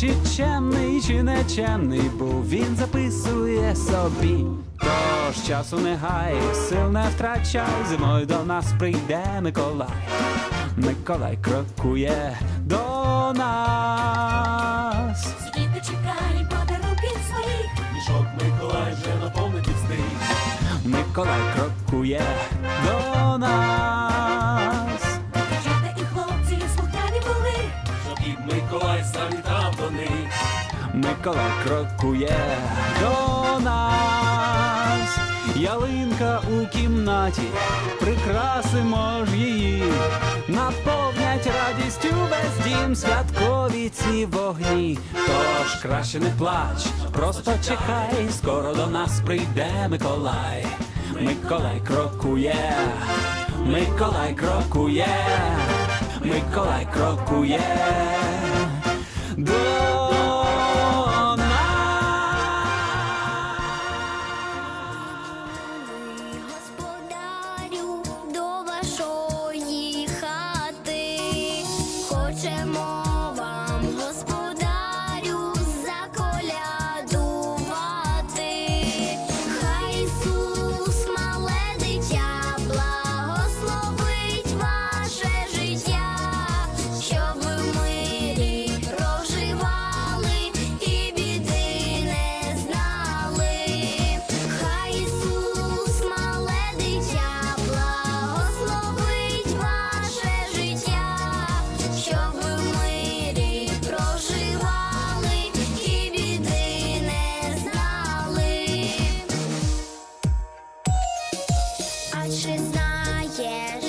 чи чемний, чи нечемний, бо він записує собі. Тож часу не гай, сил не втрачай, зимою до нас прийде Миколай. Миколай крокує до нас. Діти чекай, подарунки своїх. Мішок Миколай вже наповнити встиг. Миколай крокує до нас. Миколай крокує до нас. Ялинка у кімнаті, прикрасимо ж її, наповнять радістю весь дім святкові ці вогні. Тож краще не плач, просто чекай, скоро до нас прийде Миколай. Миколай крокує, Миколай крокує, Миколай крокує. Хочемо Yeah.